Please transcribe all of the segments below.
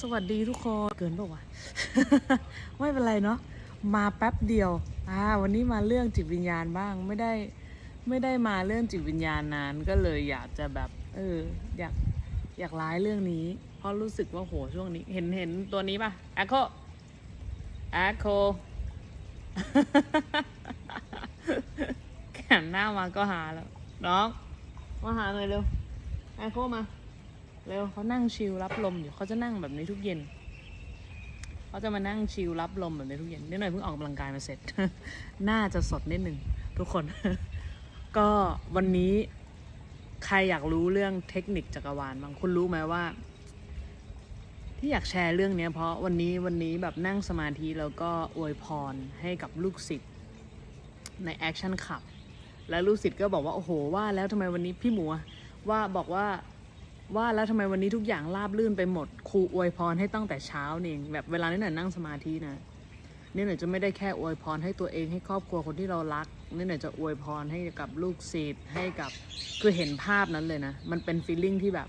สวัสดีทุกคนเกินป่าวะไม่เป็นไรเนาะมาแป๊บเดียวอ่าวันนี้มาเรื่องจิตวิญญาณบ้างไม่ได้ไม่ได้มาเรื่องจิตวิญญาณนานก็เลยอยากจะแบบเอออยากอยากร้ายเรื่องนี้ เพราะรู้สึกว่าโหช่วงนี้ เห็นเห็นตัวนี้ป่ะแอคโคแอคโคแขนหน้ามาก็หาแล้ว น้อง มาหาหน่อยเร็วแอคโคมา เร็วเขานั่งชิลรับลมอยู่เขาจะนั่งแบบนี้ทุกเย็นเขาจะมานั่งชิลรับลมแบบนี้ทุกเย็นนิดหน่อยเพิ่งออกกำลังกายมาเสร็จ น่าจะสดนิดหนึ่งทุกคน ก็วันนี้ใครอยากรู้เรื่องเทคนิคจักรวาลบางคุณรู้ไหมว่า ที่อยากแชร์เรื่องนี้เพราะวันนี้วันนี้แบบนั่งสมาธิแล้วก็อวยพรให้กับลูกศิษย์ในแอคชั่นขับแล้วลูกศิษย์ก็บอกว่า โอ้โหว่าแล้วทำไมวันนี้พี่หมูว่าบอกว่า ว่าแล้วทำไมวันนี้ทุกอย่างราบลื่นไปหมดครูอวยพรให้ตั้งแต่เช้านี่เองแบบเวลานี่หน่อยนั่งสมาธินะนี่หน่อยจะไม่ได้แค่อวยพรให้ตัวเองให้ครอบครัวคนที่เรารักนี่หน่อยจะอวยพรให้กับลูกศิษย์ให้กับคือเห็นภาพนั้นเลยนะ มันเป็นฟีลลิ่งที่แบบ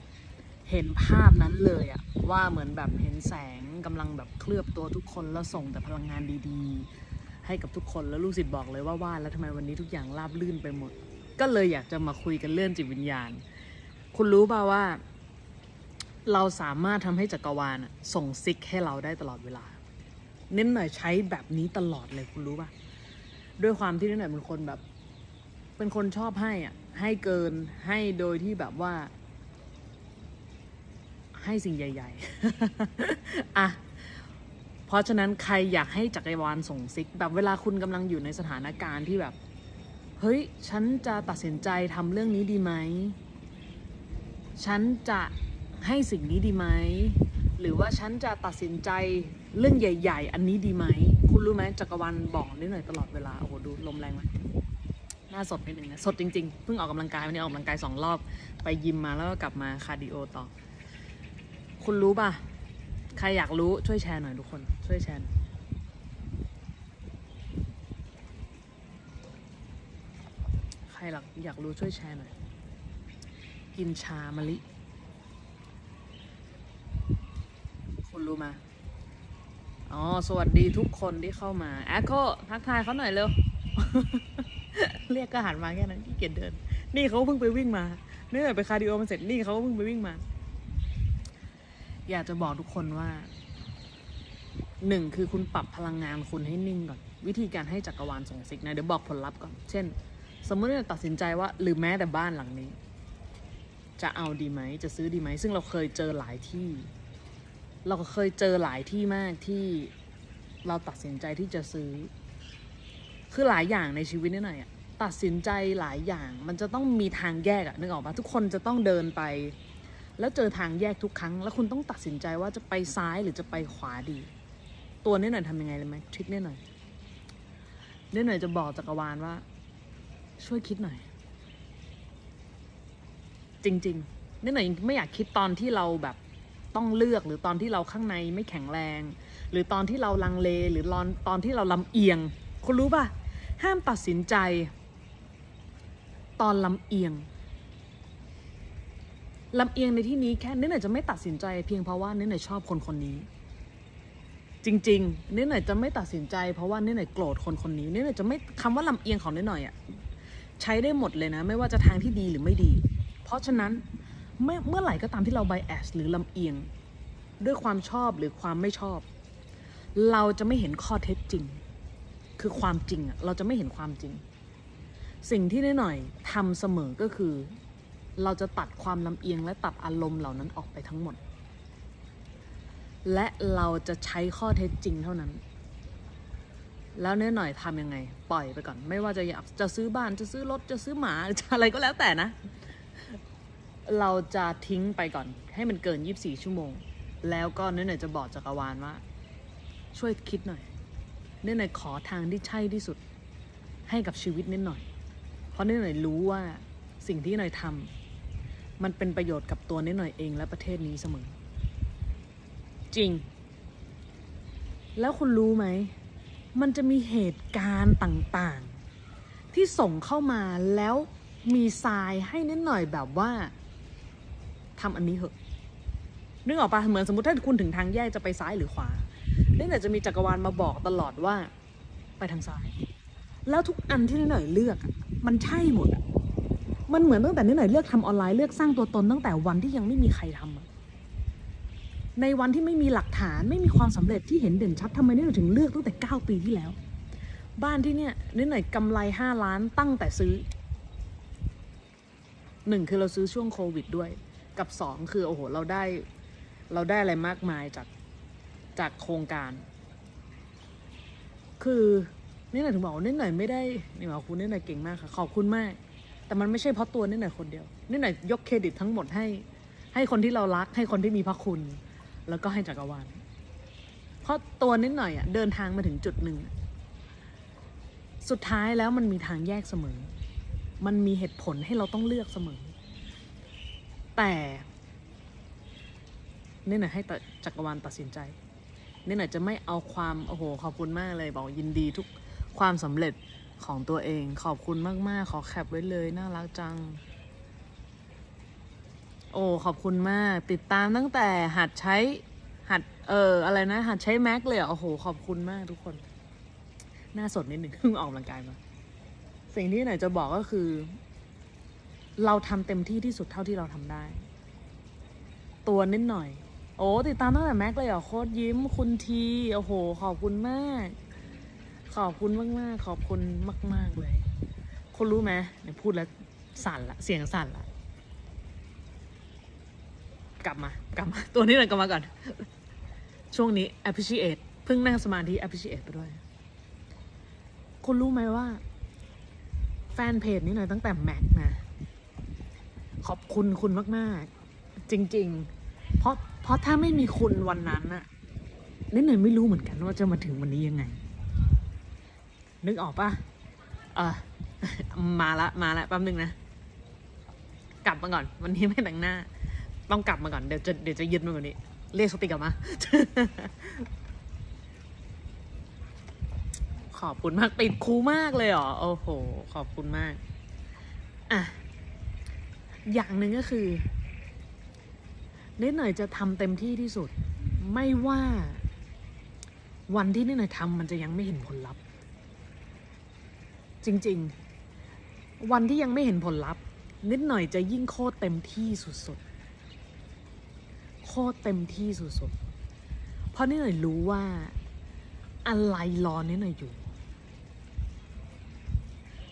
เห็นภาพนั้นเลยอะว่าเหมือนแบบเห็นแสงกำลังแบบเคลือบตัวทุกคนแล้วส่งแต่พลังงานดีๆ ให้กับทุกคนแล้วลูกศิษย์บอกเลยว่าว่าแล้วทำไมวันนี้ทุกอย่างราบลื่นไปหมด ก็เลยอยากจะมาคุยกันเรื่องจิตวิญญาณ คุณรู้ป่าว่า เราสามารถทำให้จักรวาลส่งซิกให้เราได้ตลอดเวลา เน้นหน่อยใช้แบบนี้ตลอดเลยคุณรู้ป่ะ ด้วยความที่เน้นหน่อยเป็นคนแบบ เป็นคนชอบให้อะ ให้เกินให้โดยที่แบบว่า ให้สิ่งใหญ่ ๆ อะเพราะฉะนั้นใครอยากให้จักรวาลส่งซิก แบบเวลาคุณกำลังอยู่ในสถานการณ์ที่แบบ เฮ้ย ฉันจะตัดสินใจทำเรื่องนี้ดีไหม ฉันจะให้สิ่งนี้ดีไหม หรือว่าฉันจะตัดสินใจเรื่องใหญ่ ๆ อันนี้ดีไหม คุณรู้ไหมจักรวาลบอกนิดหน่อยตลอดเวลา โอ้โห ดูลมแรงไหมหน้าสดนิดนึงนะสดจริงๆ เพิ่งออกกำลังกายวันนี้ออกกำลังกายสองรอบ ไปยิมมาแล้วก็กลับมาคาร์ดิโอต่อ คุณรู้ป่ะ ใครอยากรู้ช่วยแชร์หน่อยทุกคน ช่วยแชร์ใครหลักอยากรู้ช่วยแชร์หน่อย กินชามะลิ คุณรู้มาอ๋อ สวัสดีทุกคนที่เข้ามาแอคโคทักทายเขาหน่อยเร็ว เรียกก็หันมาแค่นั้นขี้เกียจเดิน นี่เขาเพิ่งไปวิ่งมานี่ไปคาร์ดิโอมาเสร็จนี่เขาเพิ่งไปวิ่งมา อยากจะบอกทุกคนว่าหนึ่งคือคุณปรับพลังงานคุณให้นิ่งก่อน วิธีการให้จักรวาลส่งสิกนะเดี๋ยวบอกผลลัพธ์ก่อน เช่น สมมติเราตัดสินใจว่าหรือแม้แต่บ้านหลังนี้ จะเอาดีไหมจะซื้อดีไหมซึ่งเราเคยเจอหลายที่ เราเคยเจอหลายที่มากที่เราตัดสินใจที่จะซื้อ คือหลายอย่างในชีวิตนี่หน่อยอะตัดสินใจหลายอย่างมันจะต้องมีทางแยกอะนึกออกปะทุกคนจะต้องเดินไป แล้วเจอทางแยกทุกครั้ง แล้วคุณต้องตัดสินใจว่าจะไปซ้ายหรือจะไปขวาดี ตัวนี่หน่อยทำยังไงเลยไหมทริคนี่หน่อยนี่หน่อยจะบอกจักรวาลว่า ช่วยคิดหน่อย จริงๆนี่หน่อยไม่อยากคิดตอนที่เราแบบต้องเลือกหรือตอนที่เราข้างในไม่แข็งแรง หรือตอนที่เราลังเลหรือตอนตอนที่เราลำเอียง คุณรู้ป่ะ ห้ามตัดสินใจ ตอนลำเอียงลำเอียงในที่นี้แค่นิดหน่อยจะไม่ตัดสินใจเพียงเพราะว่านิดหน่อยชอบคนคนนี้ จริงๆนิดหน่อยจะไม่ตัดสินใจเพราะว่านิดหน่อยโกรธคนคนนี้นิดหน่อยจะไม่คำว่าลำเอียงของนิดหน่อยอะใช้ได้หมดเลยนะ ไม่ว่าจะทางที่ดีหรือไม่ดี เพราะฉะนั้นเมื่อเมื่อไหร่ก็ตามที่เราไบแอสหรือลำเอียง ด้วยความชอบหรือความไม่ชอบ เราจะไม่เห็นข้อเท็จจริง คือความจริงอะเราจะไม่เห็นความจริง สิ่งที่ได้หน่อยทำเสมอก็คือ เราจะตัดความลำเอียงและตัดอารมณ์เหล่านั้นออกไปทั้งหมด และเราจะใช้ข้อเท็จจริงเท่านั้นแล้วเน้หน่อยทำยังไง ปล่อยไปก่อน ไม่ว่าจะอยากจะซื้อบ้านจะซื้อรถจะซื้อหมาจะอะไรก็แล้วแต่นะ เราจะทิ้งไปก่อน ให้มันเกิน 24 ชั่วโมง แล้วก็เนื่อยจะบอกจักรวาลว่า ช่วยคิดหน่อยเนื่อยขอทางที่ใช่ที่สุด ให้กับชีวิตนิดหน่อย เพราะเนื่อยรู้ว่าสิ่งที่หน่อยทำมันเป็นประโยชน์กับตัวนิดหน่อยเองและประเทศนี้เสมอ จริง แล้วคุณรู้ไหม มันจะมีเหตุการณ์ต่างๆ ที่ส่งเข้ามาแล้วมีทรายให้นิดหน่อยแบบว่า ทำอันนี้เหอะนึกออกปะเหมือนสมมติถ้าคุณถึงทางแยกจะไปซ้ายหรือขวานี่แต่จะมีจักรวาลมาบอกตลอดว่า ไปทางซ้าย แล้วทุกอันที่นิดหน่อยเลือก มันใช่หมดมันเหมือนตั้งแต่นิดหน่อยเลือกทำออนไลน์เลือกสร้างตัวตนตั้งแต่วันที่ยังไม่มีใครทำอะในวันที่ไม่มีหลักฐานไม่มีความสำเร็จที่เห็นเด่นชัดทำไมนิดหน่อยถึงเลือกตั้งแต่เก้าปีที่แล้ว บ้านที่เนี่ยนิดหน่อยกำไรห้าล้านตั้งแต่ซื้อหนึ่งคือเราซื้อช่วงโควิดด้วย กับสองคือโอ้โหเราได้ เราได้อะไรมากมายจากจากโครงการ คือนี่หน่อยถึงบอกว่านี่หน่อยไม่ได้นี่หมายคุณนี่หน่อยเก่งมากค่ะขอบคุณมาก แต่มันไม่ใช่เพราะตัวนี่หน่อยคนเดียวนี่หน่อยยกเครดิตทั้งหมดให้ ให้คนที่เรารัก ให้คนที่มีพระคุณ แล้วก็ให้จักรวาลเพราะตัวนิดหน่อยอะเดินทางมาถึงจุดหนึ่งสุดท้ายแล้วมันมีทางแยกเสมอ มันมีเหตุผลให้เราต้องเลือกเสมอ แต่เนี่หน่อยให้จักรวาลตัดสินใจ เนี่หน่อยจะไม่เอาความโอ้โหขอบคุณมากเลย บอกยินดีทุกความสำเร็จของตัวเอง ขอบคุณมากๆ ขอแคปไว้เลยน่ารักจัง โอ้ขอบคุณมาก ติดตามตั้งแต่หัดใช้หัดเอออะไรนะ หัดใช้แม็กเลยเหรอโอ้โห ขอบคุณมากทุกคน หน้าสดนิดหนึ่งเพิ่งออกกำลังกายมา สิ่งที่หน่อยจะบอกก็คือ เราทำเต็มที่ที่สุดเท่าที่เราทำได้ ตัวนิดหน่อย โอ้ติดตามตั้งแต่แม็กเลยเหรอโคตรยิ้ม คุณทีโอ้โห ขอบคุณมาก ขอบคุณมากมากขอบคุณมากๆเลยคุณรู้ไหมเนี่ยพูดแล้วสั่นละเสียงสั่นละกลับมากลับมา ตัวนี้เลยกลับมาก่อน ช่วงนี้ appreciate เพิ่งนั่งสมาธิ appreciate ไปด้วย คุณรู้ไหมว่า แฟนเพจนี้หน่อยตั้งแต่แม็กนะ ขอบคุณคุณมาก ๆ จริง ๆ เพราะเพราะถ้าไม่มีคุณวันนั้นน่ะนิดหน่อยไม่รู้เหมือนกันว่าจะมาถึงวันนี้ยังไง นึกออกปะเออมาละมาละแป๊บนึงนะ กลับมาก่อน วันนี้ไม่แต่งหน้า ต้องกลับมาก่อนเดี๋ยวจะเดี๋ยวจะยึดมันกว่านี้เรียกสติกลับมา ขอบคุณมากติดคูมากเลยเหรอ โอ้โห ขอบคุณมาก อะ อย่างหนึ่งก็คือนิดหน่อยจะทำเต็มที่ที่สุด ไม่ว่าวันที่นิดหน่อยทำมันจะยังไม่เห็นผลลัพธ์ จริงๆ วันที่ยังไม่เห็นผลลัพธ์ นิดหน่อยจะยิ่งโคตรเต็มที่สุดๆโคตรเต็มที่สุดๆเพราะนิดหน่อยรู้ว่าอะไรรอนิดหน่อยอยู่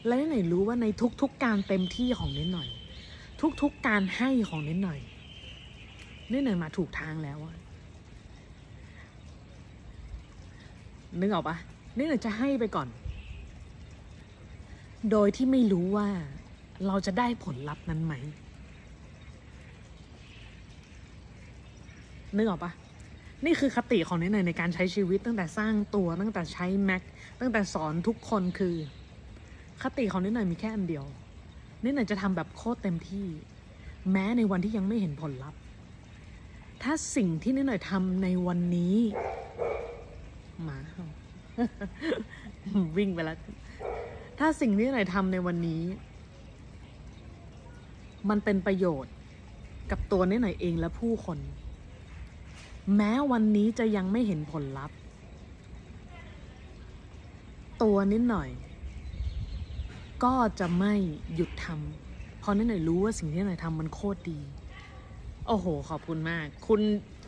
และนิดหน่อยรู้ว่าในทุกๆการเต็มที่ของนิดหน่อย ทุกๆการให้ของนิดหน่อยนิดหน่อยมาถูกทางแล้วนึกออกปะนิดหน่อยจะให้ไปก่อน โดยที่ไม่รู้ว่าเราจะได้ผลลัพธ์นั้นไหมนึกออกปะนี่คือคติของนิดหน่อยในการใช้ชีวิตตั้งแต่สร้างตัวตั้งแต่ใช้แม็กตั้งแต่สอนทุกคนคือ คติของนิดหน่อยมีแค่อันเดียว นิดหน่อยจะทำแบบโคตรเต็มที่ แม้ในวันที่ยังไม่เห็นผลลัพธ์ ถ้าสิ่งที่นิดหน่อยทำในวันนี้ หมาวิ่งไปแล้ว ถ้าสิ่งที่นิดหน่อยทำในวันนี้ มันเป็นประโยชน์กับตัวนิดหน่อยเองและผู้คน แม้วันนี้จะยังไม่เห็นผลลัพธ์ ตัวนิดหน่อย ก็จะไม่หยุดทำเพราะนิดหน่อยรู้ว่าสิ่งที่นิดหน่อยทำมันโคตรดี โอ้โห ขอบคุณมาก คุณ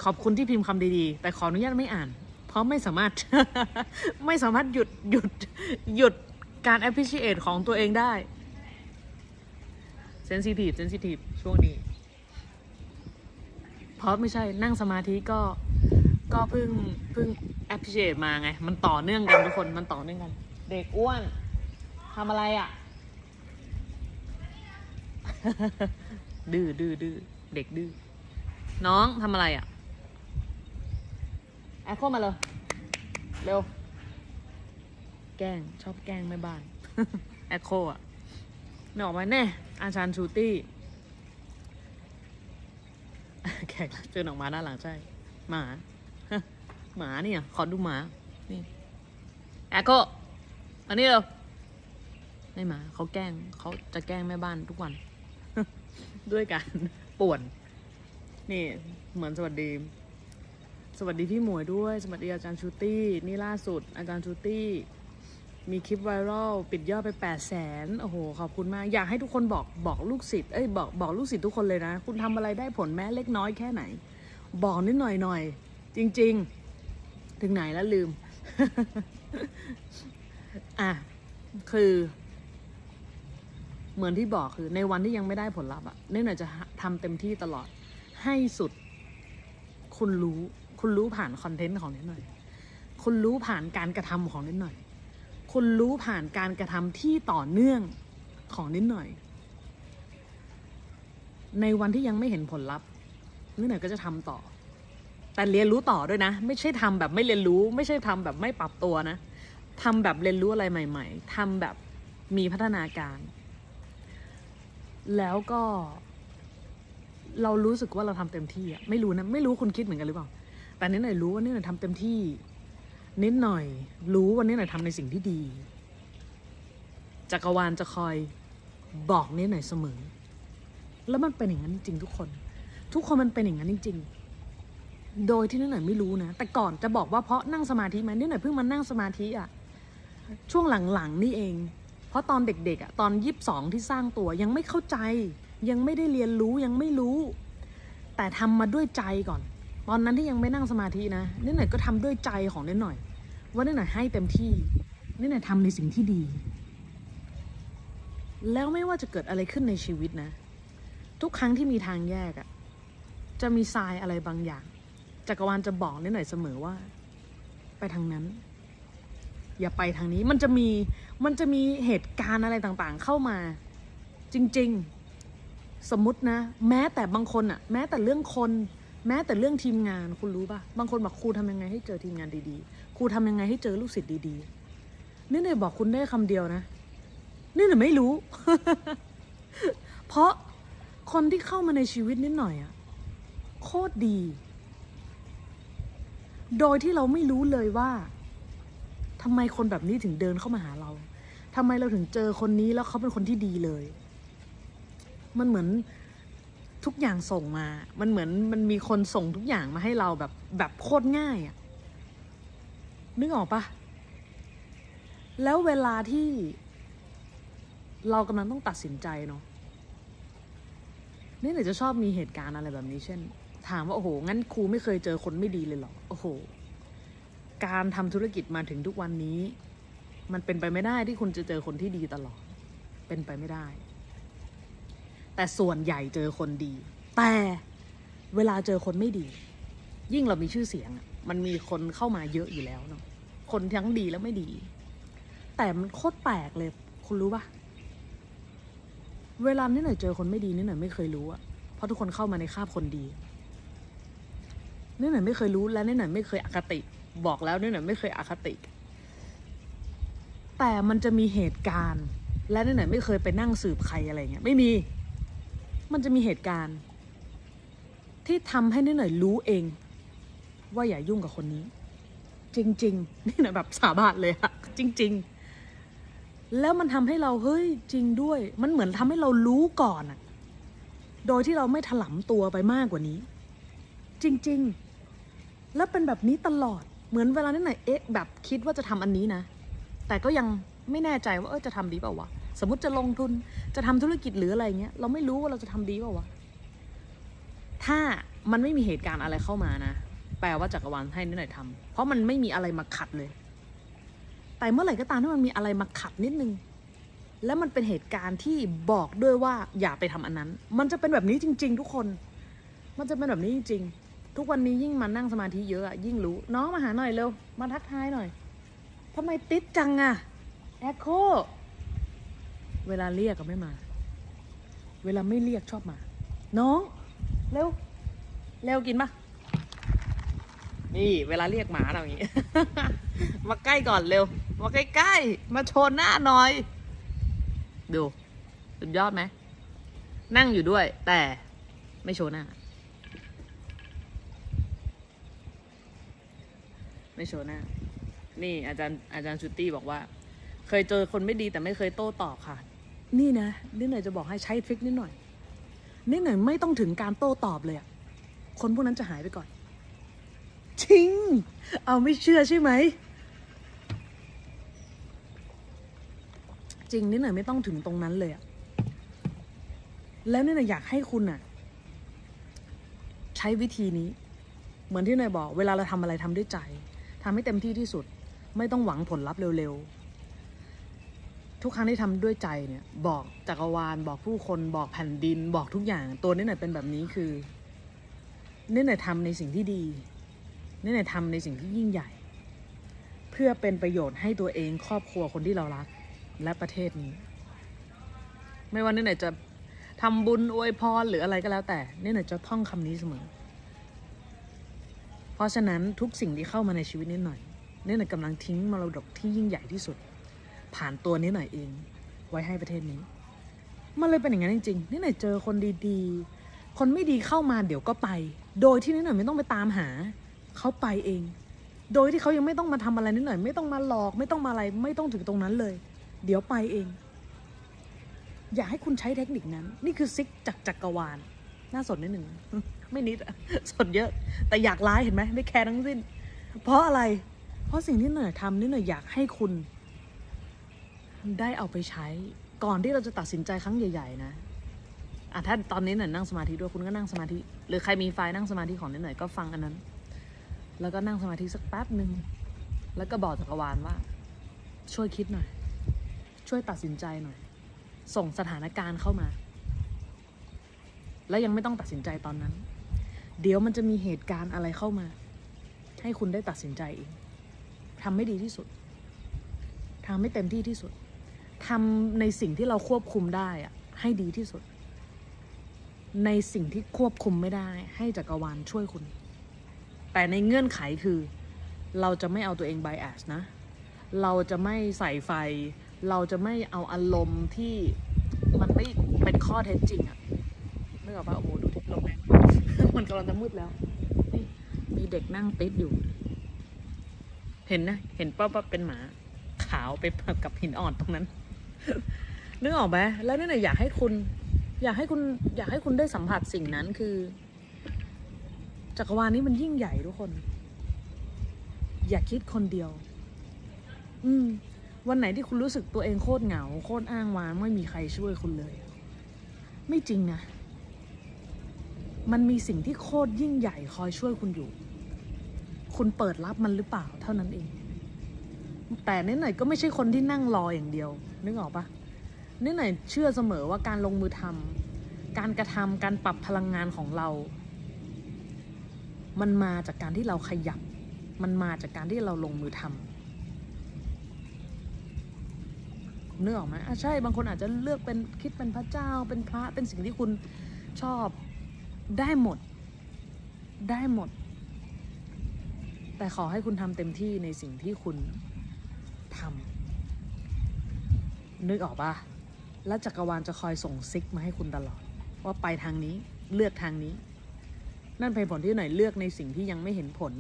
ขอบคุณที่พิมพ์คำดีๆ แต่ขออนุญาตไม่อ่าน เพราะไม่สามารถ ไม่สามารถหยุดหยุดหยุดการ appreciate ของตัวเองได้ sensitive sensitive ช่วงนี้ เพราะไม่ใช่นั่งสมาธิก็ก็เพิ่งเพิ่ง appreciate มาไง มันต่อเนื่องกันทุกคนมันต่อเนื่องกัน เด็กอ้วนทำอะไรอะ่ะ ดื้อดื้อดื้อเด็กดื้อน้องทำอะไรอะ่ะแอคโคมาเลย เร็ว แกล้งชอบแกล้งแม่บ้านแอคโคอะไม่ออกมาแน่ อาจารย์ชูตี้ แขกเชิญออกมาด้านหลังใช่ หมา หมาเนี่ย ขอดูหมา นี่แอคโคอันนี้เร็วไม่หมาเขาแกล้งเขาจะแกล้งแม่บ้านทุกวัน ด้วยการป่วน นี่เหมือนสวัสดี สวัสดีพี่หมวยด้วย สวัสดีอาจารย์ชูตี้ นี่ล่าสุด อาจารย์ชูตี้ มีคลิปไวรัลปิดยอดไป8 0 0แสนโอ้โห ขอบคุณมาก อยากให้ทุกคนบอกบอกลูกศิษย์เอ้ยบอกบอกลูกศิษย์ทุกคนเลยนะ คุณทำอะไรได้ผลแม้เล็กน้อยแค่ไหน บอกนิดหน่อยหน่อย จริง ๆ ถึงไหนแล้วลืม อะ คือ เหมือนที่บอกคือในวันที่ยังไม่ได้ผลลัพธ์อะเนื่องจากจะทำเต็มที่ตลอดให้สุด คุณรู้คุณรู้ผ่านคอนเทนต์ของนิดหน่อย คุณรู้ผ่านการกระทำของนิดหน่อย คุณรู้ผ่านการกระทำที่ต่อเนื่องของนิดหน่อย ในวันที่ยังไม่เห็นผลลัพธ์นิดหน่อยก็จะทำต่อ แต่เรียนรู้ต่อด้วยนะ ไม่ใช่ทำแบบไม่เรียนรู้ ไม่ใช่ทำแบบไม่ปรับตัวนะทำแบบเรียนรู้อะไรใหม่ ๆทำแบบมีพัฒนาการ แล้วก็ เรารู้สึกว่าเราทำเต็มที่อะไม่รู้นะไม่รู้คุณคิดเหมือนกันหรือเปล่า แต่นิดหน่อยรู้ว่านิดหน่อยทำเต็มที่นิดหน่อย รู้ว่านิดหน่อยทำในสิ่งที่ดีจักรวาลจะคอยบอกนิดหน่อยเสมอ แล้วมันเป็นอย่างนั้นจริง ๆ ทุกคน ทุกคนมันเป็นอย่างนั้นจริง ๆโดยที่นิดหน่อยไม่รู้นะ แต่ก่อนจะบอกว่าเพราะนั่งสมาธิไหมนิดหน่อยเพิ่งมานั่งสมาธิอะช่วงหลังๆนี่เอง เพราะตอนเด็กๆอะตอนยีิบสองที่สร้างตัวยังไม่เข้าใจ ยังไม่ได้เรียนรู้ยังไม่รู้ แต่ทำมาด้วยใจก่อน ตอนนั้นที่ยังไม่นั่งสมาธินะนิดหน่อยก็ทำด้วยใจของนิดหน่อย ว่านิดหน่อยให้เต็มที่นิดหน่อยทำในสิ่งที่ดี แล้วไม่ว่าจะเกิดอะไรขึ้นในชีวิตนะ ทุกครั้งที่มีทางแยกอะจะมีทรายอะไรบางอย่างจักรวาลจะบอกนิดหน่อยเสมอว่า ไปทางนั้น อย่าไปทางนี้มันจะมีมันจะมีเหตุการณ์อะไรต่างๆ เข้ามา จริง ๆ สมมตินะ แม้แต่บางคนอะแม้แต่เรื่องคน แม้แต่เรื่องทีมงานคุณรู้ปะบางคนบอกครูทำยังไงให้เจอทีมงานดีๆครูทำยังไงให้เจอลูกศิษย์ดีๆนี่หน่อยบอกคุณได้คำเดียวนะ นี่หน่อยไม่รู้ เพราะคนที่เข้ามาในชีวิตนิดหน่อยอะโคตรดี โดยที่เราไม่รู้เลยว่า ทำไมคนแบบนี้ถึงเดินเข้ามาหาเราทำไมเราถึงเจอคนนี้แล้วเขาเป็นคนที่ดีเลย มันเหมือนทุกอย่างส่งมา มันเหมือนมันมีคนส่งทุกอย่างมาให้เราแบบแบบโคตรง่ายอะนึกออกปะแล้วเวลาที่เรากำลังต้องตัดสินใจเนาะนี่หนจะชอบมีเหตุการณ์อะไรแบบนี้เช่น ถามว่าโอ้โห งั้นครูไม่เคยเจอคนไม่ดีเลยเหรอ โอ้โห การทำธุรกิจมาถึงทุกวันนี้ มันเป็นไปไม่ได้ที่คุณจะเจอคนที่ดีตลอด เป็นไปไม่ได้ แต่ส่วนใหญ่เจอคนดี แต่เวลาเจอคนไม่ดี ยิ่งเรามีชื่อเสียง มันมีคนเข้ามาเยอะอยู่แล้วเนาะคนทั้งดีและไม่ดี แต่มันโคตรแปลกเลย คุณรู้ปะเวลานี่หน่อยเจอคนไม่ดีนี่หน่อยไม่เคยรู้อะเพราะทุกคนเข้ามาในคาบคนดีนี่หน่อยไม่เคยรู้และนี่หน่อยไม่เคยอคติ บอกแล้วเนี่หน่อยไม่เคยอคติ แต่มันจะมีเหตุการณ์ และเนี่หน่อยไม่เคยไปนั่งสืบใครอะไรเงี้ยไม่มี มันจะมีเหตุการณ์ ที่ทำให้เนี่ยหน่อยรู้เอง ว่าอย่ายุ่งกับคนนี้ จริงๆนี่หน่อยแบบสาบานเลยอะจริง ๆ แล้วมันทำให้เราเฮ้ยจริงด้วย มันเหมือนทำให้เรารู้ก่อนอะโดยที่เราไม่ถลำตัวไปมากกว่านี้ จริง ๆ แล้วเป็นแบบนี้ตลอด เหมือนเวลานี่ไหน่อยเอ๊ะแบบคิดว่าจะทำอันนี้นะ แต่ก็ยังไม่แน่ใจว่าเออจะทำดีเปล่าวะสมมติจะลงทุนจะทำธุรกิจหรืออะไรเงี้ยเราไม่รู้ว่าเราจะทำดีเปล่าวะถ้ามันไม่มีเหตุการณ์อะไรเข้ามานะแปลว่าจักรวาลให้นิดหน่อยทำเพราะมันไม่มีอะไรมาขัดเลย แต่เมื่อไหร่ก็ตามที่มันมีอะไรมาขัดนิดนึง แล้วมันเป็นเหตุการณ์ที่บอกด้วยว่าอย่าไปทำอันนั้น มันจะเป็นแบบนี้จริง ๆ ทุกคน มันจะเป็นแบบนี้จริงๆ ทุกวันนี้ยิ่งมานั่งสมาธิเยอะอะยิ่งรู้ น้องมาหาหน่อยเร็ว มาทักทายหน่อยทำไมติดจังอะแอคโคเวลาเรียกก็ไม่มา เวลาไม่เรียกชอบมา น้อง เร็ว เร็วกินปะนี่เวลาเรียกหมาเราอย่างนี้ มาใกล้ก่อนเร็ว มาใกล้ๆ มาโชว์หน้าหน่อย ดู สุดยอดไหม นั่งอยู่ด้วย แต่ไม่โชว์หน้า ไม่โชว์หน้า นี่อาจารย์อาจารย์ชุตตี้บอกว่า เคยเจอคนไม่ดีแต่ไม่เคยโต้ตอบค่ะ นี่นะนิดหน่อยจะบอกให้ใช้ทริคนิดหน่อยนิดหน่อยไม่ต้องถึงการโต้ตอบเลยอะคนพวกนั้นจะหายไปก่อนจริง เอาไม่เชื่อใช่ไหม จริงนิดหน่อยไม่ต้องถึงตรงนั้นเลยอะแล้วนี่หน่อยอยากให้คุณอะใช้วิธีนี้ เหมือนที่หน่อยบอก เวลาเราทำอะไรทำด้วยใจ ทำให้เต็มที่ที่สุด ไม่ต้องหวังผลลัพธ์เร็วๆ ทุกครั้งที่ทำด้วยใจเนี่ย บอกจักรวาล บอกผู้คน บอกแผ่นดิน บอกทุกอย่าง ตัวนิดหน่อยเป็นแบบนี้คือนิดหน่อยทำในสิ่งที่ดีนิดหน่อยทำในสิ่งที่ยิ่งใหญ่ เพื่อเป็นประโยชน์ให้ตัวเองครอบครัวคนที่เรารัก และประเทศนี้ ไม่ว่านิดหน่อยจะทำบุญอวยพรหรืออะไรก็แล้วแต่นิดหน่อยจะท่องคำนี้เสมอ เพราะฉะนั้นทุกสิ่งที่เข้ามาในชีวิตนิดหน่อยนิดหน่อยกำลังทิ้งมรดกที่ยิ่งใหญ่ที่สุด ผ่านตัวนิดหน่อยเอง ไว้ให้ประเทศนี้มันเลยเป็นอย่างนั้นจริงๆนิดหน่อยเจอคนดีๆ คนไม่ดีเข้ามาเดี๋ยวก็ไป โดยที่นิดหน่อยไม่ต้องไปตามหาเขาไปเอง โดยที่เขายังไม่ต้องมาทำอะไรนิดหน่อย ไม่ต้องมาหลอกไม่ต้องมาอะไรไม่ต้องถึงตรงนั้นเลย เดี๋ยวไปเอง อยากให้คุณใช้เทคนิคนั้น นี่คือซิกจากจักรวาล น่าสนนิดหนึ่งไม่นิดอะสนเยอะ แต่อยากร้ายเห็นไหมไม่แคร์ทั้งสิ้น เพราะอะไร เพราะสิ่งที่หน่อยทำนี่หน่อยอยากให้คุณ ได้เอาไปใช้ ก่อนที่เราจะตัดสินใจครั้งใหญ่ ๆ นะอะถ้าตอนนี้หน่อยนั่งสมาธิด้วยคุณก็นั่งสมาธิ หรือใครมีไฟล์นั่งสมาธิของนิดหน่อยก็ฟังอันนั้น แล้วก็นั่งสมาธิสักแป๊บหนึ่งแล้วก็บอกจักรวาลว่า ช่วยคิดหน่อย ช่วยตัดสินใจหน่อย ส่งสถานการณ์เข้ามา แล้วยังไม่ต้องตัดสินใจตอนนั้น เดี๋ยวมันจะมีเหตุการณ์อะไรเข้ามา ให้คุณได้ตัดสินใจเองทำไม่ดีที่สุดทำไม่เต็มที่ที่สุดทำในสิ่งที่เราควบคุมได้อะให้ดีที่สุด ในสิ่งที่ควบคุมไม่ได้ ให้จักรวาลช่วยคุณ แต่ในเงื่อนไขคือ เราจะไม่เอาตัวเองไบแอสนะ เราจะไม่ใส่ไฟ เราจะไม่เอาอารมณ์ที่มันไม่เป็นข้อเท็จจริงอะ นึกออกปะโอ้โหดูที่ลมแรงมันกำลังจะมืดแล้วนี่มีเด็กนั่งติดอยู่ เห็นนะ เห็นป้าป้าเป็นหมา ขาวไปกับหินอ่อนตรงนั้น นึกออกไหมแล้วนี่นะอยากให้คุณ อยากให้คุณ อยากให้คุณได้สัมผัสสิ่งนั้นคือ จักรวาลนี้มันยิ่งใหญ่ทุกคน อย่าคิดคนเดียว อืมวันไหนที่คุณรู้สึกตัวเองโคตรเหงา โคตรอ้างว้างไม่มีใครช่วยคุณเลย ไม่จริงนะ มันมีสิ่งที่โคตรยิ่งใหญ่คอยช่วยคุณอยู่ คุณเปิดรับมันหรือเปล่าเท่านั้นเอง แต่นิดหน่อยก็ไม่ใช่คนที่นั่งรออย่างเดียว นึกออกปะนิดหน่อยเชื่อเสมอว่าการลงมือทำการกระทำการปรับพลังงานของเรา มันมาจากการที่เราขยับ มันมาจากการที่เราลงมือทำนึกออกไหมอะใช่ บางคนอาจจะเลือกเป็นคิดเป็นพระเจ้า เป็นพระ เป็นสิ่งที่คุณชอบ ได้หมด ได้หมด แต่ขอให้คุณทำเต็มที่ในสิ่งที่คุณทำนึกออกปะแล้วจักรวาลจะคอยส่งซิกมาให้คุณตลอด ว่าไปทางนี้เลือกทางนี้ นั่นเป็นผลที่หน่อยเลือกในสิ่งที่ยังไม่เห็นผล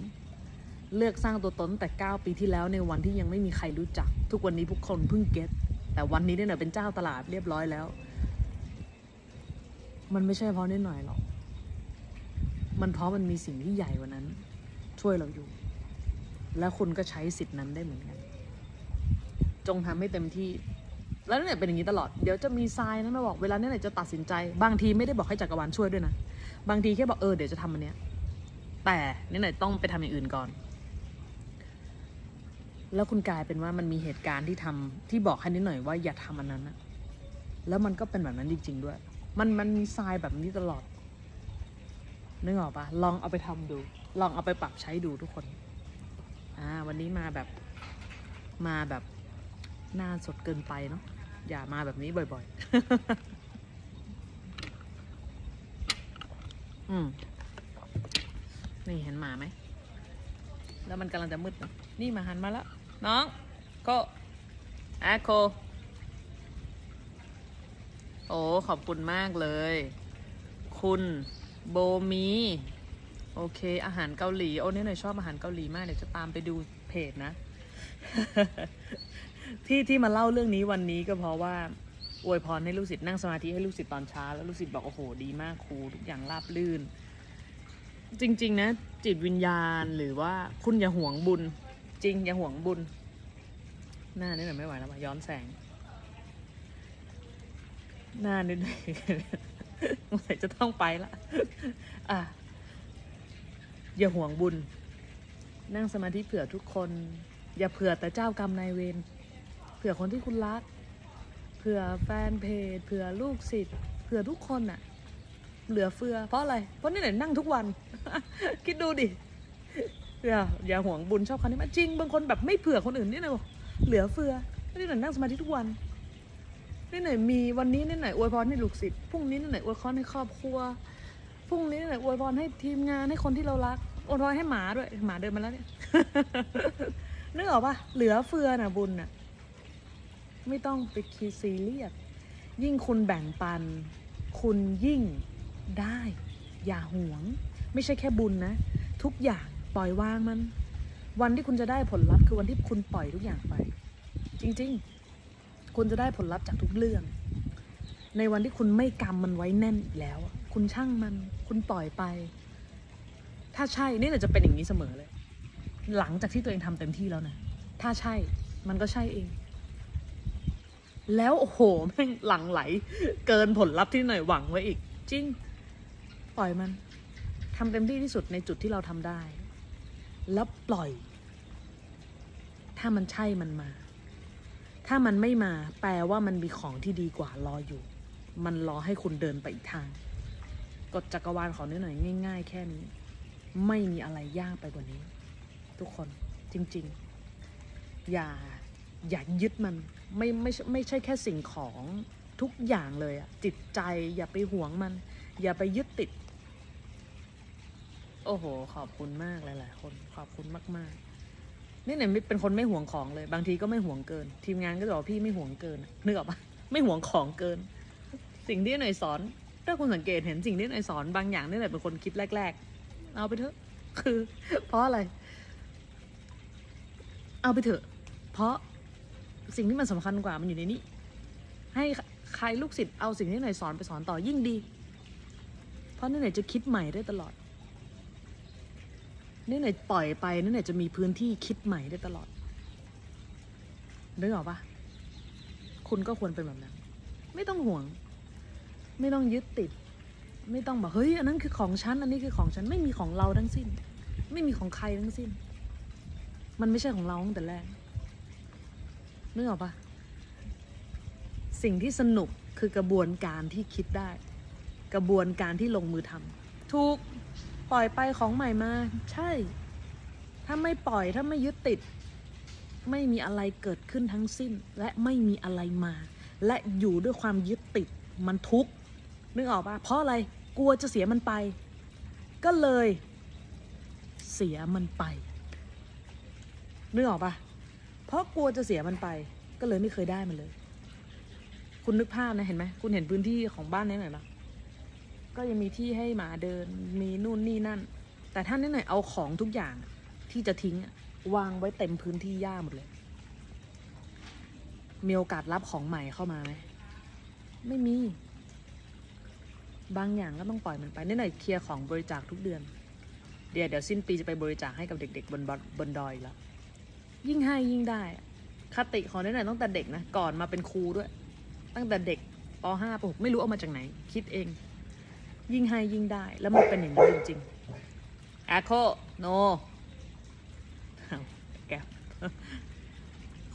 เลือกสร้างตัวตนแต่ 9 ปีที่แล้วในวันที่ยังไม่มีใครรู้จัก ทุกวันนี้ทุกคนเพิ่งเก็ตแต่วันนี้เนี่ยหน่อยเป็นเจ้าตลาดเรียบร้อยแล้ว มันไม่ใช่เพราะนิดหน่อยหรอก มันเพราะมันมีสิ่งที่ใหญ่กว่านั้น ช่วยเราอยู่ และคุณก็ใช้สิทธินั้นได้เหมือนกัน จงทำให้เต็มที่ แล้วเนี่ยเป็นอย่างนี้ตลอด เดี๋ยวจะมีทรายนะมาบอกเวลาเนี่ยจะตัดสินใจ บางทีไม่ได้บอกให้จักรวาลช่วยด้วยนะ บางทีแค่บอกเออเดี๋ยวจะทำอันเนี้ย แต่เนี่ยต้องไปทำอย่างอื่นก่อน แล้วคุณกลายเป็นว่ามันมีเหตุการณ์ที่ทำที่บอกให้นิดหน่อยว่าอย่าทำอันนั้นนะแล้วมันก็เป็นแบบนั้นจริง ๆ ด้วย มันมันมีทรายแบบนี้ตลอด นึกออกปะลองเอาไปทำดู ลองเอาไปปรับใช้ดูทุกคน อ่า วันนี้มาแบบ มาแบบหน้าสดเกินไปเนาะ อย่ามาแบบนี้บ่อยๆ อืม นี่เห็นหมาไหม แล้วมันกำลังจะมืดนะนี่หมาหันมาแล้ว น้องโกอาโค โอ้ ขอบคุณมากเลย คุณ โบมี โอเค อาหารเกาหลี โอ้เนี่ยหน่อยชอบอาหารเกาหลีมาก เดี๋ยวจะตามไปดูเพจนะ ที่ที่มาเล่าเรื่องนี้วันนี้ก็เพราะว่าอวยพรให้ลูกศิษย์นั่งสมาธิให้ลูกศิษย์ตอนเช้าแล้วลูกศิษย์บอกโอ้โหดีมากครูทุกอย่างราบลื่น จริง ๆ นะ จิตวิญญาณหรือว่าคุณอย่าหวงบุญ จริงอย่าหวงบุญ หน้านี่หน่อยไม่ไหวแล้วว่ะย้อนแสง หน้านิดหน่อย จะต้องไปละอะอย่าห่วงบุญ นั่งสมาธิเผื่อทุกคน อย่าเผื่อแต่เจ้ากรรมนายเวรเผื่อคนที่คุณรัก เผื่อแฟนเพจ เผื่อลูกศิษย์เผื่อทุกคนอะเหลือเฟือ เพราะอะไร เพราะนี่ไหนนั่งทุกวัน คิดดูดิอย่าอย่าห่วงบุญชอบคำนี้มากจริง บางคนแบบไม่เผื่อคนอื่นนี่นะเหลือเฟือนี่ไหนนั่งสมาธิทุกวัน นี่ไหนมีวันนี้นี่ไหนอวยพรให้ลูกศิษย์พรุ่งนี้นี่ไหนอวยพรให้ครอบครัวพรุ่งนี้นี่ไหนอวยพรให้ทีมงานให้คนที่เรารักอวยพรให้หมาด้วยหมาเดินมาแล้วเนี่ยนึกออกปะเหลือเฟือน่ะบุญน่ะไม่ต้องไปคีซีเรียสยิ่งคุณแบ่งปัน คุณยิ่งได้ อย่าหวง ไม่ใช่แค่บุญนะ ทุกอย่างปล่อยวางมัน วันที่คุณจะได้ผลลัพธ์คือวันที่คุณปล่อยทุกอย่างไป จริง ๆ คุณจะได้ผลลัพธ์จากทุกเรื่อง ในวันที่คุณไม่กำมันไว้แน่นอีกแล้ว คุณช่างมัน คุณปล่อยไป ถ้าใช่นี่แหละจะเป็นอย่างนี้เสมอเลย หลังจากที่ตัวเองทำเต็มที่แล้วนะ ถ้าใช่ มันก็ใช่เอง แล้วโอ้โหแม่งหลังไหล เกินผลลัพธ์ที่หน่อยหวังไว้อีก จริง ปล่อยมันทำเต็มที่ที่สุดในจุดที่เราทำได้ แล้วปล่อย ถ้ามันใช่มันมา ถ้ามันไม่มาแปลว่ามันมีของที่ดีกว่ารออยู่ มันรอให้คุณเดินไปอีกทางกฎจักรวาลของนิดหน่อยง่าย ๆ แค่นี้ ไม่มีอะไรยากไปกว่านี้ ทุกคนจริง ๆ อย่าอย่ายึดมันไม่ไม่ไม่ใช่แค่สิ่งของทุกอย่างเลยอะจิตใจอย่าไปหวงมัน อย่าไปยึดติด โอ้โห ขอบคุณมากหลาย ๆ คน ขอบคุณมาก ๆ นี่เนี่ยเป็นคนไม่หวงของเลย บางทีก็ไม่หวงเกิน ทีมงานก็จะบอกพี่ไม่หวงเกินนึกออกปะไม่หวงของเกิน สิ่งที่หน่อยสอน ถ้าคุณสังเกตเห็นสิ่งที่หน่อยสอนบางอย่างนี่แหละเป็นคนคิดแรก ๆ เอาไปเถอะ คือ เพราะอะไร เอาไปเถอะ เพราะสิ่งที่มันสำคัญกว่ามันอยู่ในนี้ ให้ใครลูกศิษย์เอาสิ่งที่หนสอนไปสอนต่อยิ่งดี เพราะนี่หน่อยจะคิดใหม่ได้ตลอด นี่ไหนปล่อยไปนี่ไหนจะมีพื้นที่คิดใหม่ได้ตลอดนึกออกปะคุณก็ควรเป็นแบบนั้น ไม่ต้องห่วง ไม่ต้องยึดติด ไม่ต้องบอกเฮ้ยอันนั้นคือของฉันอันนี้คือของฉันไม่มีของเราทั้งสิ้น ไม่มีของใครทั้งสิ้น มันไม่ใช่ของเราตั้งแต่แรกนึกออกปะสิ่งที่สนุกคือกระบวนการที่คิดได้ กระบวนการที่ลงมือทำถูก ปล่อยไปของใหม่มา ใช่ ถ้าไม่ปล่อยถ้าไม่ยึดติด ไม่มีอะไรเกิดขึ้นทั้งสิ้น และไม่มีอะไรมา และอยู่ด้วยความยึดติดมันทุกข์นึกออกปะเพราะอะไรกลัวจะเสียมันไป ก็เลย เสียมันไปนึกออกปะเพราะกลัวจะเสียมันไป ก็เลยไม่เคยได้มันเลย คุณนึกภาพนะเห็นไหมคุณเห็นพื้นที่ของบ้านนี้หน่อยปะ ก็ยังมีที่ให้หมาเดิน มีนู่นนี่นั่น แต่ท่านนี่หน่อยเอาของทุกอย่างที่จะทิ้งวางไว้เต็มพื้นที่หญ้าหมดเลย มีโอกาสรับของใหม่เข้ามาไหมไม่มี บางอย่างก็ต้องปล่อยมันไปนี่หน่อยเคลียร์ของบริจาคทุกเดือน เดี๋ยวเดี๋ยวสิ้นปีจะไปบริจาคให้กับเด็ก ๆ บนบนบนดอยแล้วยิ่งให้ยิ่งได้คติของนี่หน่อยตั้งแต่เด็กนะ ก่อนมาเป็นครูด้วย ตั้งแต่เด็กป .5 ป .6 ไม่รู้เอามาจากไหน คิดเอง ยิ่งให้ยิ่งได้ แล้วมันเป็นอย่างนั้นจริงๆแอคโคโนแกว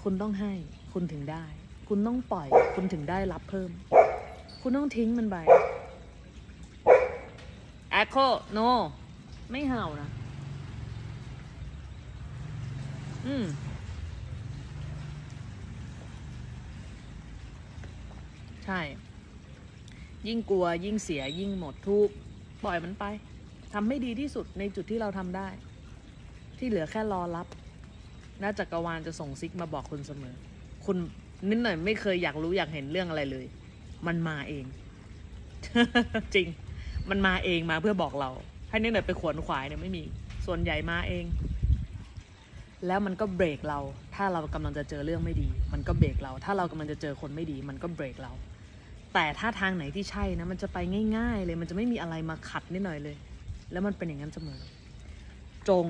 คุณต้องให้ คุณถึงได้ คุณต้องปล่อย คุณถึงได้รับเพิ่ม คุณต้องทิ้งมันไปแอคโคโน ไม่เห่านะ อืมใช่ ยิ่งกลัวยิ่งเสียยิ่งหมดทุกปล่อยมันไปทำให้ดีที่สุดในจุดที่เราทำได้ ที่เหลือแค่รอรับน่าจักรวาลจะส่งซิกมาบอกคุณเสมอ คุณนิดหน่อยไม่เคยอยากรู้อยากเห็นเรื่องอะไรเลย มันมาเอง จริง มันมาเองมาเพื่อบอกเรา ให้นิดหน่อยไปขวนขวายเนี่ยไม่มี ส่วนใหญ่มาเอง แล้วมันก็เบรกเรา ถ้าเรากำลังจะเจอเรื่องไม่ดี มันก็เบรกเรา ถ้าเรากำลังจะเจอคนไม่ดี มันก็เบรกเรา แต่ถ้าทางไหนที่ใช่นะมันจะไปง่ายๆ เลยมันจะไม่มีอะไรมาขัดนิดหน่อยเลย แล้วมันเป็นอย่างนั้นเสมอ จง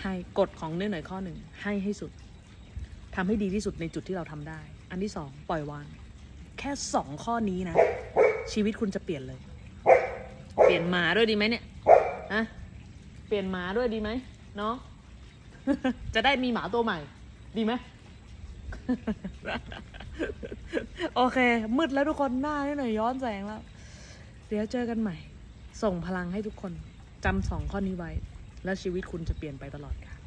ให้กฎของเนื่อหน่อยข้อหนึ่งให้ให้สุดทำให้ดีที่สุดในจุดที่เราทำได้ อันที่สองปล่อยวาง แค่สองข้อนี้นะ ชีวิตคุณจะเปลี่ยนเลย เปลี่ยนหมาด้วยดีไหมเนี่ยนะเปลี่ยนหมาด้วยดีไหมเน้องจะได้มีหมาตัวใหม่ ดีไหม โอเค มืดแล้วทุกคนหน้าหน่อยย้อนแสงแล้ว เดี๋ยวเจอกันใหม่ ส่งพลังให้ทุกคนจำสองข้อนี้ไว้ แล้วชีวิตคุณจะเปลี่ยนไปตลอดกาล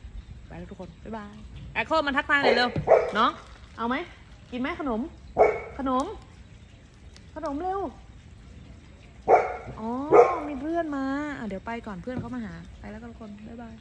ไปแล้วทุกคน บ๊ายบายแอคโคมันทักทายหน่อยเร็วน้องเอาไหม กินไหมขนม ขนม ขนมเร็ว อ๋อ มีเพื่อนมาอะเดี๋ยวไปก่อนเพื่อนเขามาหา ไปแล้วทุกคน บ๊ายบาย